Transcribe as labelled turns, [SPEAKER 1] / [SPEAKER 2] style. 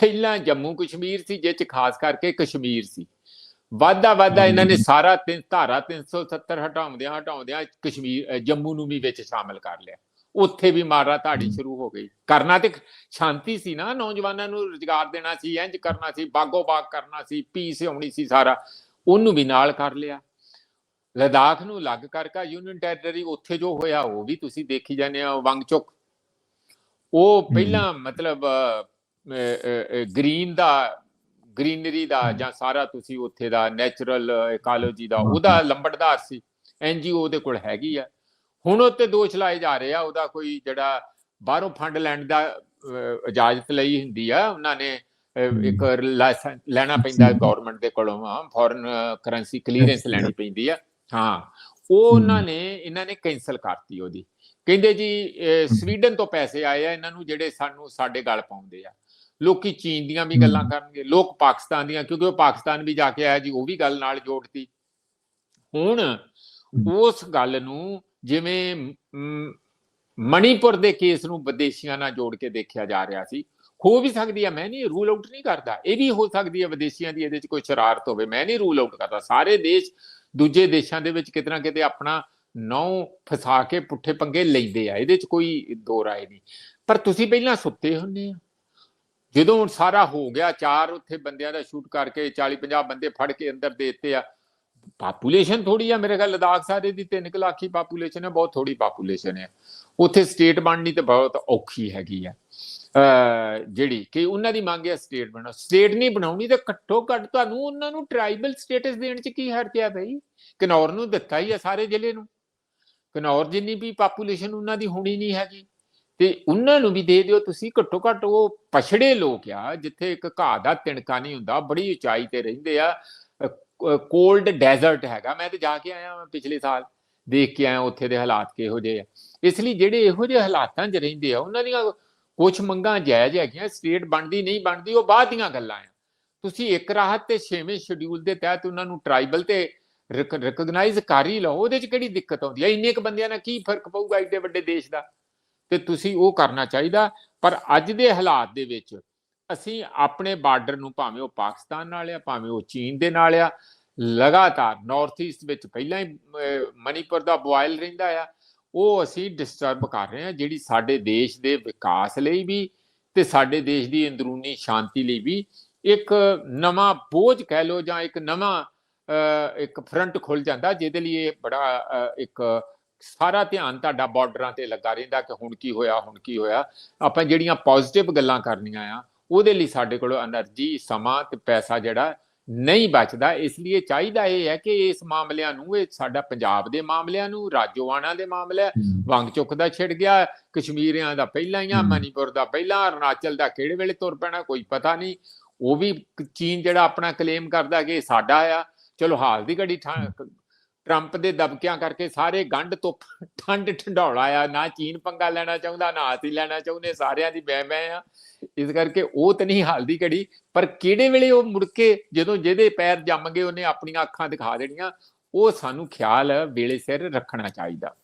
[SPEAKER 1] ਪਹਿਲਾਂ ਜੰਮੂ ਕਸ਼ਮੀਰ ਸੀ ਜਿਹ ਚ ਖਾਸ ਕਰਕੇ ਕਸ਼ਮੀਰ ਸੀ। ਵਾਧਾ ਵਾਧਾ ਇਹਨਾਂ ਨੇ ਸਾਰਾ ਤਿੰਨ ਧਾਰਾ 370 ਹਟਾਉਂਦਿਆਂ ਹਟਾਉਂਦਿਆਂ ਕਸ਼ਮੀਰ ਜੰਮੂ ਨੂੰ ਵੀ ਵਿੱਚ ਸ਼ਾਮਲ ਕਰ ਲਿਆ। ਉੱਥੇ ਵੀ ਮਾਰਾ ਧਾੜੀ ਸ਼ੁਰੂ ਹੋ ਗਈ। ਕਰਨਾ ਤੇ ਸ਼ਾਂਤੀ ਸੀ ਨਾ ਨੌਜਵਾਨਾਂ ਨੂੰ ਰੁਜ਼ਗਾਰ ਦੇਣਾ ਸੀ ਇੰਜ ਕਰਨਾ ਸੀ ਬਾਗੋ ਬਾਗ ਕਰਨਾ ਸੀ ਪੀਸ ਆਉਣੀ ਸੀ ਸਾਰਾ ਉਹਨੂੰ ਵੀ ਨਾਲ ਕਰ ਲਿਆ। ਲਦਾਖ ਨੂੰ ਅਲੱਗ ਕਰਕਾ ਯੂਨੀਅਨ ਟੈਰੀਟਰੀ ਉੱਥੇ ਜੋ ਹੋਇਆ ਉਹ ਵੀ ਤੁਸੀਂ ਦੇਖੀ ਜਾਂਦੇ ਆ ਵੰਗਚੁਕ ਉਹ ਪਹਿਲਾਂ ਮਤਲਬ ਗ੍ਰੀਨ ਦਾ ਗ੍ਰੀਨਰੀ ਦਾ ਜਾਂ ਸਾਰਾ ਤੁਸੀਂ ਉੱਥੇ ਦਾ ਨੇਚਰਲ ਇਕੋਲੋਜੀ ਦਾ ਉਹਦਾ ਲੰਬੜਦਾਰ ਸੀ। ਐਨਜੀਓ ਉਹਦੇ ਕੋਲ ਹੈਗੀ ਆ। ਹੁਣ ਉੱਤੇ ਦੋਸ਼ ਲਾਏ ਜਾ ਰਹੇ ਆ। ਉਹਦਾ ਕੋਈ ਜਿਹੜਾ ਬਾਹਰੋਂ ਫੰਡ ਲੈਣ ਦਾ ਇਜਾਜ਼ਤ ਲਈ ਹੁੰਦੀ ਆ। ਉਹਨਾਂ ਨੇ ਇੱਕ ਲਾਇਸੈਂਸ ਲੈਣਾ ਪੈਂਦਾ ਗਵਰਨਮੈਂਟ ਦੇ ਕੋਲੋਂ ਆ ਫੋਰਨ ਕਰੰਸੀ ਕਲੀਅਰੈਂਸ ਲੈਣੀ ਪੈਂਦੀ ਆ। ਹਾਂ। ਉਹ ਉਹਨਾਂ ਨੇ ਇਹਨਾਂ ਨੇ ਕੈਨਸਲ ਕਰਤੀ ਉਹਦੀ। ਕਹਿੰਦੇ ਜੀ ਸਵੀਡਨ ਤੋਂ ਪੈਸੇ ਆਏ ਆ। ਇਹਨਾਂ ਨੂੰ ਜਿਹੜੇ ਸਾਨੂੰ ਸਾਡੇ ਗਲ ਪਾਉਂਦੇ ਆ। ਲੋਕੀ ਚੀਨ ਦੀਆਂ ਵੀ ਗੱਲਾਂ ਕਰਨਗੇ ਲੋਕ ਪਾਕਿਸਤਾਨ ਦੀਆਂ ਕਿਉਂਕਿ ਉਹ ਪਾਕਿਸਤਾਨ ਵੀ ਜਾ ਕੇ ਆਇਆ ਜੀ ਉਹ ਵੀ ਗੱਲ ਨਾਲ ਜੋੜਤੀ। ਹੁਣ ਉਸ ਗੱਲ ਨੂੰ ਜਿਵੇਂ ਮਣੀਪੁਰ ਦੇ ਕੇਸ ਨੂੰ ਵਿਦੇਸ਼ੀਆਂ ਨਾਲ ਜੋੜ ਕੇ ਦੇਖਿਆ ਜਾ ਰਿਹਾ ਸੀ ਹੋ ਵੀ ਸਕਦੀ ਹੈ ਮੈਂ ਨਹੀਂ ਰੂਲ ਆਊਟ ਨਹੀਂ ਕਰਦਾ। ਇਹ ਵੀ ਹੋ ਸਕਦੀ ਹੈ ਵਿਦੇਸ਼ੀਆਂ ਦੀ ਇਹਦੇ ਵਿੱਚ ਕੋਈ ਸ਼ਰਾਰਤ ਹੋਵੇ ਮੈਂ ਨਹੀਂ ਰੂਲ ਆਊਟ ਕਰਦਾ। ਸਾਰੇ ਦੇਸ਼ ਦੂਜੇ ਦੇਸ਼ਾਂ ਦੇ ਵਿੱਚ ਕਿਤਨਾ ਕਿਤੇ ਆਪਣਾ ਨੌ ਫਸਾ ਕੇ ਪੁੱਠੇ ਪੰਗੇ ਲੈਂਦੇ ਆ ਇਹਦੇ ਵਿੱਚ ਕੋਈ ਦੋ ਰਾਏ ਨਹੀਂ। ਪਰ ਤੁਸੀਂ ਪਹਿਲਾਂ ਸੁੱਤੇ ਹੁੰਦੇ ਆ। ਜਦੋਂ ਹੁਣ ਸਾਰਾ ਹੋ ਗਿਆ, ਚਾਰ ਉੱਥੇ ਬੰਦਿਆਂ ਦਾ ਸ਼ੂਟ ਕਰਕੇ 40 50 ਬੰਦੇ ਫੜ ਕੇ ਅੰਦਰ ਦੇ ਦਿੱਤੇ ਆ। ਪਾਪੂਲੇਸ਼ਨ ਥੋੜੀ ਆ ਮੇਰੇ ਖਿਆਲ, ਲਦਾਖ ਸਾਰੇ ਦੀ 3 ਲੱਖ ਹੀ ਪਾਪੂਲੇਸ਼ਨ ਹੈ ਬਹੁਤ ਥੋੜੀ ਪਾਪੂਲੇਸ਼ਨ ਹੈ ਉੱਥੇ ਸਟੇਟ ਬਣਨੀ ਤੇ ਬਹੁਤ ਔਖੀ ਹੈਗੀ ਆ। ਜਿਹੜੀ ਕਿ ਉਹਨਾਂ ਦੀ ਮੰਗ ਹੈ ਸਟੇਟ ਬਣਾਓ ਸਟੇਟ ਨਹੀਂ ਬਣਾਉਣੀ ਤੇ ਘੱਟੋ ਘੱਟ ਤੁਹਾਨੂੰ ਉਹਨਾਂ ਨੂੰ ਟ੍ਰਾਈਬਲ ਸਟੇਟਸ ਦੇਣ ਚ ਕੀ ਹਰਜ ਹੈ ਬਈ? ਕਨੌਰ ਨੂੰ ਦਿੱਤਾ ਹੀ ਆ ਸਾਰੇ ਜ਼ਿਲ੍ਹੇ ਨੂੰ। ਕਨੌਰ ਜਿੰਨੀ ਵੀ ਪਾਪੂਲੇਸ਼ਨ ਉਹਨਾਂ ਦੀ ਹੋਣੀ ਨਹੀਂ ਹੈਗੀ। ਤੇ ਉਹਨਾਂ ਨੂੰ ਵੀ ਦੇ ਦਿਓ, ਤੁਸੀਂ ਘੱਟੋ ਘੱਟ ਉਹ ਪਛੜੇ ਲੋਕ ਆ, ਜਿੱਥੇ ਇੱਕ ਘਾਹ ਦਾ ਤਿਣਕਾ ਨਹੀਂ ਹੁੰਦਾ, ਬੜੀ ਉਚਾਈ ਤੇ ਰਹਿੰਦੇ ਆ। ਕੋਲਡ ਡੈਜ਼ਰਟ ਹੈਗਾ, ਮੈਂ ਤੇ ਜਾ ਕੇ ਆਇਆ ਪਿਛਲੇ ਸਾਲ, ਦੇਖ ਕੇ ਆਇਆ ਉੱਥੇ ਦੇ ਹਾਲਾਤ ਕਿਹੋ ਜਿਹੇ ਆ। ਇਸ ਲਈ ਜਿਹੜੇ ਇਹੋ ਜਿਹੇ ਹਾਲਾਤਾਂ 'ਚ ਰਹਿੰਦੇ ਆ, ਉਹਨਾਂ ਦੀਆਂ ਕੁਝ ਮੰਗਾਂ ਜਾਇਜ਼ ਹੈਗੀਆਂ, ਸਟੇਟ ਬਣਦੀ ਨਹੀਂ ਬਣਦੀ, ਉਹ ਬਾਅਦ ਦੀਆਂ ਗੱਲਾਂ ਆ। ਤੁਸੀਂ ਇੱਕ ਰਾਹਤ ਤੇ ਛੇਵੇਂ ਸ਼ਡਿਊਲ ਦੇ ਤਹਿਤ ਉਹਨਾਂ ਨੂੰ ਟ੍ਰਾਈਬਲ ਤੇ ਰਿਕਗਨਾਈਜ਼ ਕਰ ਹੀ ਲਓ, ਉਹਦੇ 'ਚ ਕਿਹੜੀ ਦਿੱਕਤ ਆਉਂਦੀ ਹੈ ਇੰਨੇ ਕ ਬੰਦਿਆਂ ਨਾਲ ਕੀ ਫ਼ਰਕ ਪਊਗਾ, ਏਡੇ ਵੱਡੇ ਦੇਸ਼ ਦਾ? ਤੇ ਤੁਸੀਂ ਉਹ ਕਰਨਾ ਚਾਹੀਦਾ। ਪਰ ਅੱਜ ਦੇ ਹਾਲਾਤ ਦੇ ਵਿੱਚ ਅਸੀਂ ਆਪਣੇ ਬਾਰਡਰ ਨੂੰ ਭਾਵੇਂ ਉਹ ਪਾਕਿਸਤਾਨ ਨਾਲ ਆ, ਭਾਵੇਂ ਉਹ ਚੀਨ ਦੇ ਨਾਲ ਆ, ਲਗਾਤਾਰ ਨਾਰਥ ਈਸਟ ਵਿੱਚ ਪਹਿਲਾਂ ਹੀ ਮਨੀਪੁਰ ਦਾ ਬੋਇਲ ਰਹਿੰਦਾ ਆ, ਉਹ ਅਸੀਂ ਡਿਸਟਰਬ ਕਰ ਰਹੇ ਹਾਂ, ਜਿਹੜੀ ਸਾਡੇ ਦੇਸ਼ ਦੇ ਵਿਕਾਸ ਲਈ ਵੀ ਤੇ ਸਾਡੇ ਦੇਸ਼ ਦੀ ਅੰਦਰੂਨੀ ਸ਼ਾਂਤੀ ਲਈ ਵੀ ਇੱਕ ਨਵਾਂ ਬੋਝ ਕਹਿ ਲੋ ਜਾਂ ਇੱਕ ਨਵਾਂ ਇੱਕ ਫਰੰਟ ਖੁੱਲ ਜਾਂਦਾ, ਜਿਹਦੇ ਲਈ ਇਹ ਬੜਾ ਇੱਕ ਸਾਰਾ ਧਿਆਨ ਤੁਹਾਡਾ ਬਾਰਡਰਾਂ ਤੇ ਲੱਗਾ ਰਹਿੰਦਾ ਕਿ ਹੁਣ ਕੀ ਹੋਇਆ ਹੁਣ ਕੀ ਹੋਇਆ। ਆਪਾਂ ਜਿਹੜੀਆਂ ਪੋਜ਼ਿਟਿਵ ਗੱਲਾਂ ਕਰਨੀਆਂ ਆ ਉਹਦੇ ਲਈ ਸਾਡੇ ਕੋਲ એનર્ਜੀ ਸਮਾਂ ਤੇ ਪੈਸਾ ਜਿਹੜਾ ਨਹੀਂ ਬਚਦਾ। ਇਸ ਲਈ ਚਾਹੀਦਾ ਇਹ ਹੈ ਕਿ ਇਸ ਮਾਮਲਿਆਂ ਨੂੰ ਇਹ ਸਾਡਾ ਪੰਜਾਬ ਦੇ ਮਾਮਲਿਆਂ ਨੂੰ ਰਾਜੋਆਣਾ ਦੇ ਮਾਮਲੇ ਵੰਗ ਚੁੱਕ ਦਾ ਛਿੜ ਗਿਆ ਕਸ਼ਮੀਰਿਆਂ ਦਾ ਪਹਿਲਾਂ ਹੀ ਆ ਮਨੀਪੁਰ ਦਾ ਪਹਿਲਾਂ ਅਰਨਾਚਲ ਦਾ ਕਿਹੜੇ ਵੇਲੇ ਤੁਰ ਪੈਣਾ ਕੋਈ ਪਤਾ ਨਹੀਂ। ਉਹ ਵੀ ਚੀਨ ਜਿਹੜਾ ਆਪਣਾ ਕਲੇਮ ਕਰਦਾ ਕਿ ਸਾਡਾ ਆ। ਚਲੋ ਹਾਲ ਦੀ ਘੜੀ ਟਰੰਪ ਦੇ ਦਬਕਿਆਂ ਕਰਕੇ ਸਾਰੇ ਗੰਢ ਤੋਂ ਠੰਡ ਠੰਡੌਲਾ ਆ। ਨਾ ਚੀਨ ਪੰਗਾ ਲੈਣਾ ਚਾਹੁੰਦਾ, ਨਾ ਅਸੀਂ ਲੈਣਾ ਚਾਹੁੰਦੇ, ਸਾਰਿਆਂ ਦੀ ਬੈ ਬੈ ਆ। ਇਸ ਕਰਕੇ ਉਹ ਤਾਂ ਨਹੀਂ ਹਾਲ ਦੀ ਘੜੀ, ਪਰ ਕਿਹੜੇ ਵੇਲੇ ਉਹ ਮੁੜ ਕੇ ਜਦੋਂ ਜਿਹਦੇ ਪੈਰ ਜੰਮ ਗਏ ਉਹਨੇ ਆਪਣੀਆਂ ਅੱਖਾਂ ਦਿਖਾ ਦੇਣੀਆਂ, ਉਹ ਸਾਨੂੰ ਖਿਆਲ ਵੇਲੇ ਸਿਰ ਰੱਖਣਾ ਚਾਹੀਦਾ।